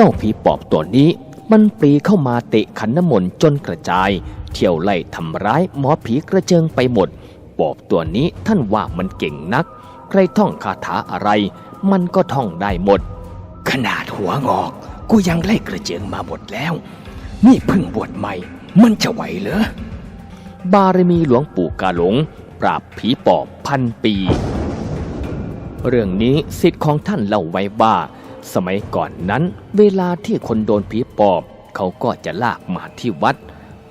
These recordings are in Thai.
เจ้าผีปอบตัวนี้มันปรีเข้ามาเตะขันน้ำมนต์จนกระจาย เที่ยวไล่ทำร้ายหมอผีกระเจิงไปหมด ปอบตัวนี้ท่านว่ามันเก่งนัก ใครท่องคาถาอะไร มันก็ท่องได้หมด ขนาดหัวงอก กูยังไล่กระเจิงมาหมดแล้ว นี่เพิ่งบวชใหม่ มันจะไหวเหรอบารมีหลวงปู่กาหลง ปราบผีปอบพันปี เรื่องนี้สิทธิ์ของท่านเล่าไว้ว่า สมัยก่อนนั้น เวลาที่คนโดนผีปอบ เขาก็จะลากมาที่วัด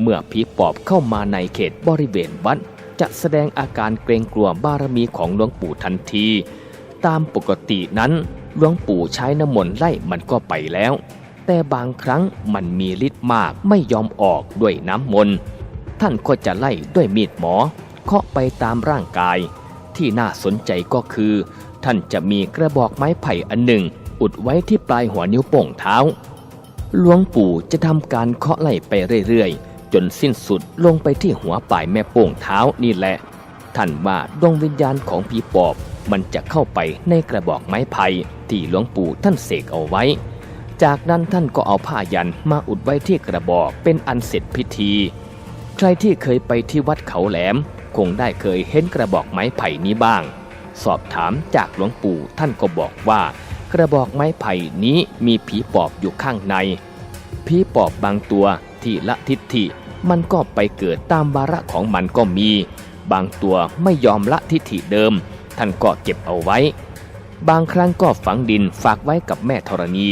เมื่อผีปอบเข้ามาในเขตบริเวณวัด จะแสดงอาการเกรงกลัวบารมีของหลวงปู่ทันที ตามปกตินั้นหลวงปู่ใช้น้ำมนต์ไล่มันก็ไปแล้ว แต่บางครั้งมันมีฤทธิ์มากไม่ยอมออกด้วยน้ำมนต์ท่านก็จะไล่ด้วยมีดหมอ เคาะไปตามร่างกาย ที่น่าสนใจก็คือ ท่านจะมีกระบอกไม้ไผ่อันหนึ่ง อุดไว้ที่ปลายหัวนิ้วโป้งเท้า หลวงปู่จะทำการเคาะไล่ไปเรื่อยๆ จนสิ้นสุดลงไปที่หัวปลายแม่โป้งเท้านี่แหละ ท่านว่าดวงวิญญาณของผีปอบมันจะเข้าไปในกระบอกไม้ไผ่ที่หลวงปู่ท่านเสกเอาไว้ จากนั้นท่านก็เอาผ้ายันมาอุดไว้ที่กระบอกเป็นอันเสร็จพิธี ใครที่เคยไปที่วัดเขาแหลม คงได้เคยเห็นกระบอกไม้ไผ่นี้บ้าง สอบถามจากหลวงปู่ท่านก็บอกว่า กระบอกไม้ไผ่นี้มีผีปอบอยู่ข้างใน ผีปอบบางตัวที่ละทิฏฐิมันก็ไปเกิดตามวาระของมันก็มี บางตัวไม่ยอมละทิฏฐิเดิม ท่านก็เก็บเอาไว้ บางครั้งก็ฝังดินฝากไว้กับแม่ธรณี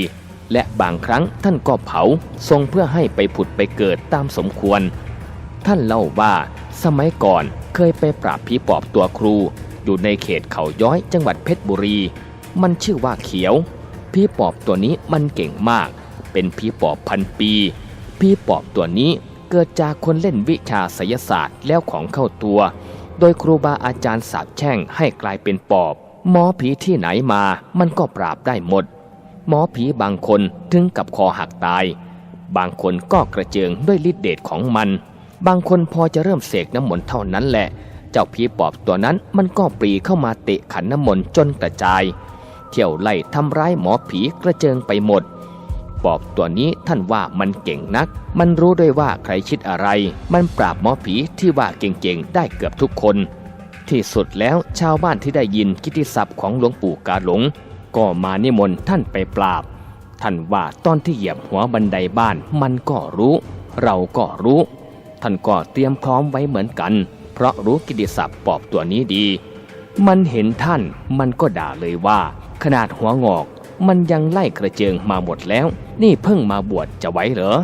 และบางครั้งท่านก็เผาทรงเพื่อให้ไปผุดไปเกิดตามสมควร ท่านเล่าว่าสมัยก่อนเคยไปปราบผีปอบตัวครู อยู่ในเขตเขาย้อยจังหวัดเพชรบุรี มันชื่อว่าเขียว ผีปอบตัวนี้มันเก่งมาก เป็นผีปอบพันปี ผีปอบตัวนี้เกิดจากคนเล่นวิชาไสยศาสตร์แล้วของเข้าตัว โดยครูบาอาจารย์สาบแช่งให้กลายเป็นปอบ หมอผีที่ไหนมามันก็ปราบได้หมด หมอผีบางคนถึงกับคอหักตาย บางคนก็กระเจิงด้วยฤทธิเดชของมัน บางคนพอจะเริ่มเสกน้ำมนต์เท่านั้นแหละ เจ้าผีปอบตัวนั้นมันก็ปรีเข้ามาเตะขันน้ำมนต์จนกระจาย เที่ยวไล่ทำร้ายหมอผีกระเจิงไปหมด ปอบตัวนี้ท่านว่ามันเก่งนัก มันรู้ด้วยว่าใครคิดอะไร มันปราบหมอผีที่ว่าเก่งๆได้เกือบทุกคน ที่สุดแล้วชาวบ้านที่ได้ยินกิติศัพท์ของหลวงปู่กาหลง ก็มานิมนต์ท่านไปปราบ ท่านว่าตอนที่เหยียบหัวบันไดบ้านมันก็รู้ เราก็รู้ ท่านก็เตรียมพร้อมไว้เหมือนกัน เพราะรู้กิติศัพท์ปอบตัวนี้ดี มันเห็นท่านมันก็ด่าเลยว่า ขนาดหัวงอก มันยังไล่กระเจิงมาหมดแล้ว นี่เพิ่งมาบวชจะไหวเหรอ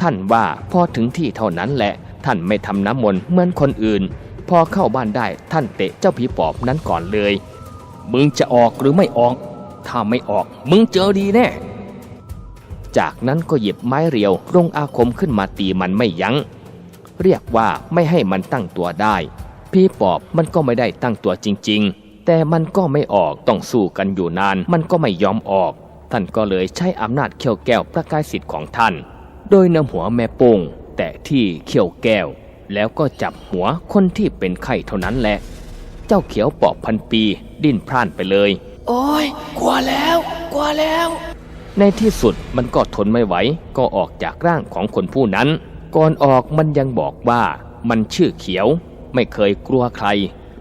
ท่านว่าพอถึงที่เท่านั้นแหละ ท่านไม่ทำน้ำมนต์เหมือนคนอื่น พอเข้าบ้านได้ท่านเตะเจ้าผีปอบนั้นก่อนเลย มึงจะออกหรือไม่ออก ถ้าไม่ออกมึงเจอดีแน่ จากนั้นก็หยิบไม้เรียวลงอาคมขึ้นมาตีมันไม่ยัง้ง เรียกว่าไม่ให้มันตั้งตัวได้พี่ปอบมันก็ไม่ได้ตั้งตัวจริง ๆ แต่มันก็ไม่ออกต้องสู้กันอยู่นาน มันก็ไม่ยอมออก ท่านก็เลยใช้อำนาจเขี้ยวแก้วประกายสิทธิ์ของท่าน โดยนำหัวแม่โป่งแต่ที่เขี้ยวแก้ว แล้วก็จับหัวคนที่เป็นไข้เท่านั้นแหละ เจ้าเขียวปอบพันปี ดิ้นพล่านไปเลย โอ้ยกลัวแล้วกลัวแล้ว ในที่สุดมันก็ทนไม่ไหวก็ออกจากร่างของคนผู้นั้น ก่อนออกมันยังบอกว่ามันชื่อเขียว ไม่เคยกลัวใคร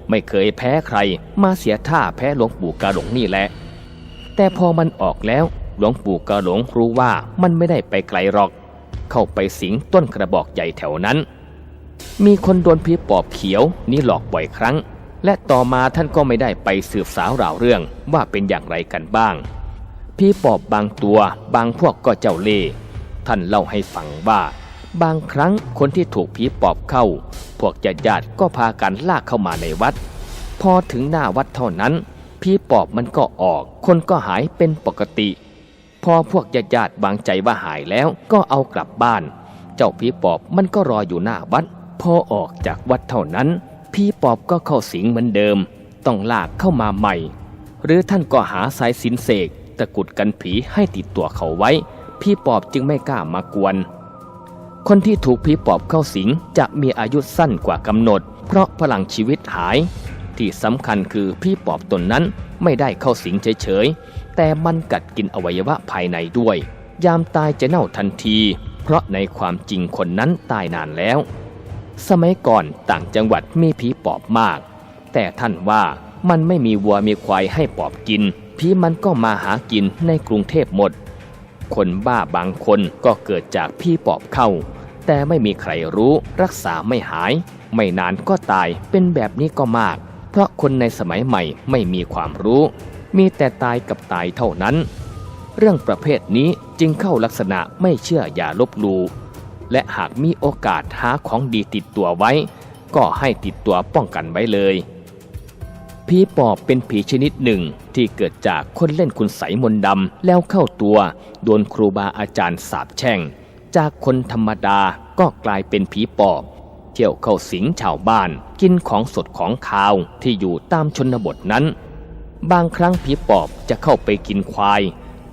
ไม่เคยแพ้ใคร มาเสียท่าแพ้หลวงปู่กาหลงนี่แหละ แต่พอมันออกแล้วหลวงปู่กาหลงรู้ว่ามันไม่ได้ไปไกลหรอก เข้าไปสิงต้นกระบอกใหญ่แถวนั้น มีคนโดนผีปอบเขียวนี่หลอกบ่อยครั้ง และต่อมาท่านก็ไม่ได้ไปสืบสาวราวเรื่องว่าเป็นอย่างไรกันบ้างพีปอบบางตัว บางพวกก็เจ้าเล่ห์ท่านเล่าให้ฟังว่า บางครั้งคนที่ถูกผีปอบเข้า พวกญาติญาติก็พากันลากเข้ามาในวัด พอถึงหน้าวัดเท่านั้น ผีปอบมันก็ออก คนก็หายเป็นปกติ พอพวกญาติญาติวางใจว่าหายแล้วก็เอากลับบ้าน เจ้าผีปอบมันก็รออยู่หน้าวัด พอออกจากวัดเท่านั้นผีปอบก็เข้าสิงเหมือนเดิม ต้องลากเข้ามาใหม่ หรือท่านก็หาสายสินเสกตะกุดกันผีให้ติดตัวเขาไว้ พี่ปอบจึงไม่กล้ามากวน คนที่ถูกผีปอบเข้าสิงจะมีอายุสั้นกว่ากำหนด เพราะพลังชีวิตหาย ที่สำคัญคือพี่ปอบตนนั้นไม่ได้เข้าสิงเฉยๆ แต่มันกัดกินอวัยวะภายในด้วย ยามตายจะเน่าทันที เพราะในความจริงคนนั้นตายนานแล้ว สมัยก่อนต่างจังหวัดมีผีปอบมาก แต่ท่านว่ามันไม่มีวัวมีควายให้ปอบกินผีมันก็มาหากินในกรุงเทพหมด คนบ้าบางคนก็เกิดจากพี่ปอบเข้า แต่ไม่มีใครรู้รักษาไม่หาย ไม่นานก็ตายเป็นแบบนี้ก็มาก เพราะคนในสมัยใหม่ไม่มีความรู้ มีแต่ตายกับตายเท่านั้น เรื่องประเภทนี้จึงเข้าลักษณะไม่เชื่ออย่าลบหลู่และหากมีโอกาสหาของดีติดตัวไว้ ก็ให้ติดตัวป้องกันไว้เลยผีปอบเป็นผีชนิดหนึ่งที่เกิดจากคนเล่นคุณใสยมนต์ดำแล้วเข้าตัว โดนครูบาอาจารย์สาบแช่ง จากคนธรรมดาก็กลายเป็นผีปอบ เที่ยวเข้าสิงชาวบ้านกินของสดของคาวที่อยู่ตามชนบทนั้น บางครั้งผีปอบจะเข้าไปกินควาย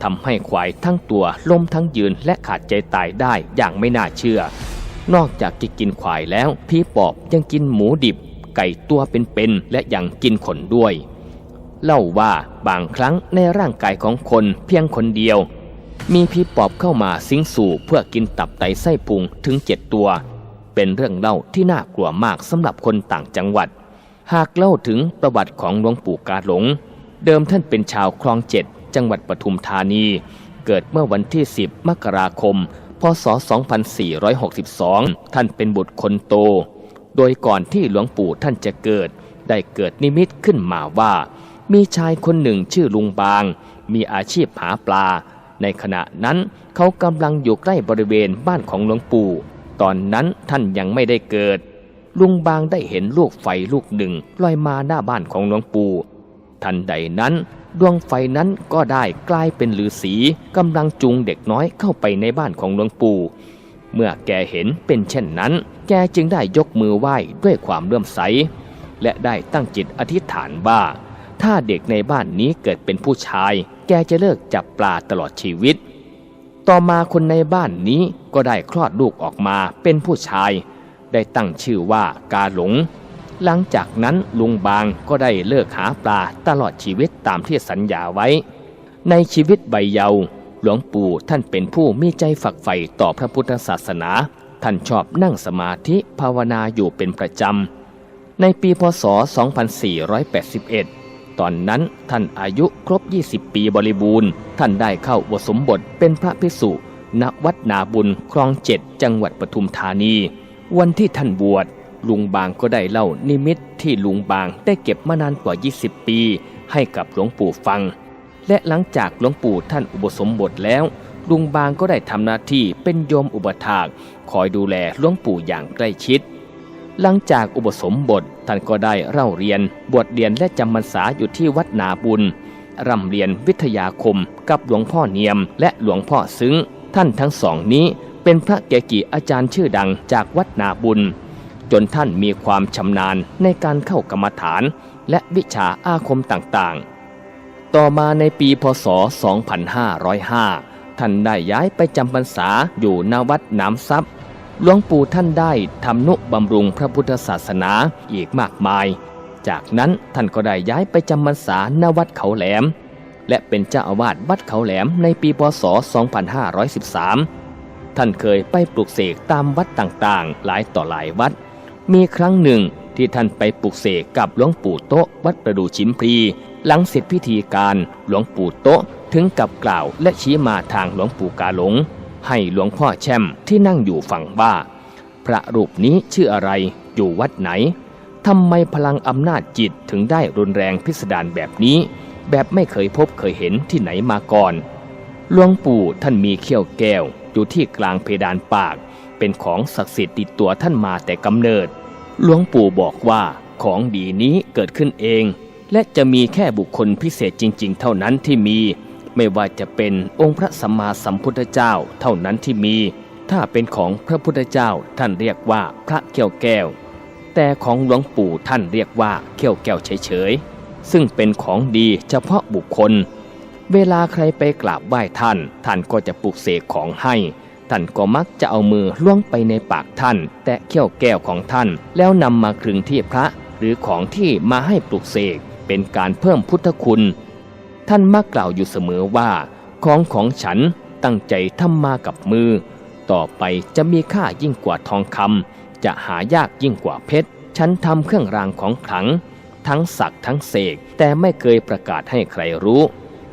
ทำให้ควายทั้งตัวล้มทั้งยืนและขาดใจตายได้อย่างไม่น่าเชื่อ นอกจากจะกินควายแล้วผีปอบยังกินหมูดิบ ไก่ตัวเป็นๆและยังกินขนด้วย เล่าว่าบางครั้งในร่างกายของคนเพียงคนเดียว มีผีปอบเข้ามาสิงสู่เพื่อกินตับไตไส้พุงถึงเจ็ดตัว เป็นเรื่องเล่าที่น่ากลัวมากสำหรับคนต่างจังหวัด หากเล่าถึงประวัติของหลวงปู่กาหลง เดิมท่านเป็นชาวคลองเจ็ดจังหวัดปทุมธานี เกิดเมื่อวันที่ 10 มกราคม พศ 2462 ท่านเป็นบุตรคนโต โดยก่อนที่หลวงปู่ท่านจะเกิด ได้เกิดนิมิตขึ้นมาว่า มีชายคนหนึ่งชื่อลุงบาง มีอาชีพหาปลา ในขณะนั้นเขากำลังอยู่ใกล้บริเวณบ้านของหลวงปู่ ตอนนั้นท่านยังไม่ได้เกิด ลุงบางได้เห็นลูกไฟลูกหนึ่งลอยมาหน้าบ้านของหลวงปู่ ทันใดนั้นดวงไฟนั้นก็ได้กลายเป็นฤาษีกำลังจูงเด็กน้อยเข้าไปในบ้านของหลวงปู่ เมื่อแกเห็นเป็นเช่นนั้น แกจึงได้ยกมือไหว้ด้วยความเลื่อมใส และได้ตั้งจิตอธิษฐานว่า ถ้าเด็กในบ้านนี้เกิดเป็นผู้ชาย แกจะเลิกจับปลาตลอดชีวิต ต่อมาคนในบ้านนี้ก็ได้คลอดลูกออกมาเป็นผู้ชาย ได้ตั้งชื่อว่ากาหลง หลังจากนั้นลุงบางก็ได้เลิกหาปลาตลอดชีวิตตามที่สัญญาไว้ ในชีวิตใบเยาว์หลวงปู่ท่านเป็นผู้มีใจฝักใฝ่ต่อพระพุทธศาสนา ท่านชอบนั่งสมาธิภาวนาอยู่เป็นประจำ ในปีพศ 2481 ตอนนั้นท่านอายุครบ 20 ปีบริบูรณ์ ท่านได้เข้าอุปสมบทเป็นพระภิกษุณวัดนาบุญคลองเจ็ดจังหวัดปทุมธานี วันที่ท่านบวชลุงบางก็ได้เล่านิมิตที่ลุงบางได้เก็บมานานกว่า 20 ปี ให้กับหลวงปู่ฟัง และหลังจากหลวงปู่ท่านอุปสมบทแล้ว ลุงบางก็ได้ทำหน้าที่เป็นโยมอุปถาก คอยดูแลหลวงปู่อย่างใกล้ชิด หลังจากอุปสมบทท่านก็ได้เล่าเรียน บวชเรียนและจำพรรษาอยู่ที่วัดนาบุญร่ำเรียนวิทยาคมกับหลวงพ่อเนียม และหลวงพ่อซึ้ง ท่านทั้งสองนี้เป็นพระเกจิอาจารย์ชื่อดังจากวัดนาบุญ จนท่านมีความชำนาญในการเข้ากรรมฐาน และวิชาอาคมต่างๆ ต่อมาในปีพศ 2505 ท่านได้ย้ายไปจำพรรษาอยู่ณวัดน้ำซับ หลวงปู่ท่านได้ทำนุบำรุงพระพุทธศาสนาอีกมากมาย จากนั้นท่านก็ได้ย้ายไปจำพรรษาณวัดเขาแหลม และเป็นเจ้าอาวาสวัดเขาแหลมในปีพศ 2513 ท่านเคยไปปลุกเสกตามวัดต่างๆ หลายต่อหลายวัด มีครั้งหนึ่งที่ท่านไปปลุกเสกกับหลวงปู่โตะวัดประดูชิมพลีหลังเสร็จพิธีการหลวงปู่โตะถึงกับกล่าวและชี้มาทางหลวงปู่กาหลง ให้หลวงพ่อแช่มที่นั่งอยู่ฝั่งว่า พระรูปนี้ชื่ออะไรอยู่วัดไหนทำไมพลังอำนาจจิตถึงได้รุนแรงพิสดารแบบนี้ แบบไม่เคยพบเคยเห็นที่ไหนมาก่อนหลวงปู่ท่านมีเขี้ยวแก้วอยู่ที่กลางเพดานปาก เป็นของศักดิ์สิทธิ์ติดตัวท่านมาแต่กำเนิดหลวงปู่บอกว่าของดีนี้เกิดขึ้นเอง และจะมีแค่บุคคลพิเศษจริง ๆ เท่านั้นที่มี ไม่ว่าจะเป็นองค์พระสัมมาสัมพุทธเจ้าเท่านั้นที่มี ถ้าเป็นของพระพุทธเจ้าท่านเรียกว่าพระเขี้ยวแก้ว แต่ของหลวงปู่ท่านเรียกว่าเขี้ยวแก้วเฉยๆซึ่งเป็นของดีเฉพาะบุคคล เวลาใครไปกราบไหว้ท่าน ท่านก็จะปลุกเสกของให้ท่านก็มักจะเอามือล่วงไปในปากท่าน แตะเขี้ยวแก้วของท่าน แล้วนำมาคลึงที่พระ หรือของที่มาให้ปลุกเสกเป็นการเพิ่มพุทธคุณ ท่านมักกล่าวอยู่เสมอว่า ของของฉันตั้งใจทำมากับมือ ต่อไปจะมีค่ายิ่งกว่าทองคำจะหายากยิ่งกว่าเพชร ฉันทำเครื่องรางของขลัง ทั้งสักทั้งเสกแต่ไม่เคยประกาศให้ใครรู้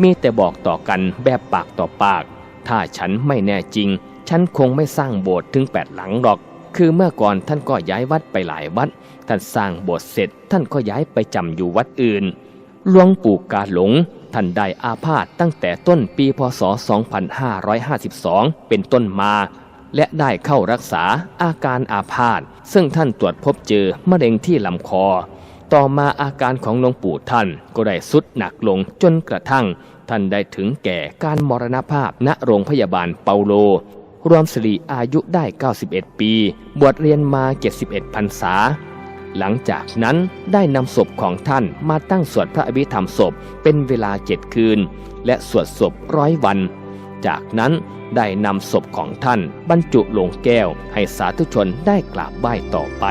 มีแต่บอกต่อกันแบบปากต่อปาก ถ้าฉันไม่แน่จริง ฉันคงไม่สร้างโบสถ์ถึงแปดหลังหรอกคือเมื่อก่อนท่านก็ย้ายวัดไปหลายวัด ท่านสร้างโบสถ์เสร็จ ท่านก็ย้ายไปจำอยู่วัดอื่น หลวงปู่กาหลง ท่านได้อาพาธตั้งแต่ต้นปีพศ 2552 เป็นต้นมา และได้เข้ารักษาอาการอาพาธซึ่งท่านตรวจพบเจอมะเร็งที่ลำคอ ต่อมาอาการของหลวงปู่ท่านก็ได้สุดหนักลงจนกระทั่ง ท่านได้ถึงแก่การมรณภาพณโรงพยาบาลเปาโล รวมสิริอายุได้ 91 ปี บวชเรียนมา 71พรรษา หลังจากนั้นได้นำศพของท่านมาตั้งสวดพระอภิธรรมศพเป็นเวลาเจ็ดคืน และสวดศพร้อยวัน จากนั้นได้นำศพของท่านบรรจุลงแก้วให้สาธุชนได้กราบไหว้ต่อไป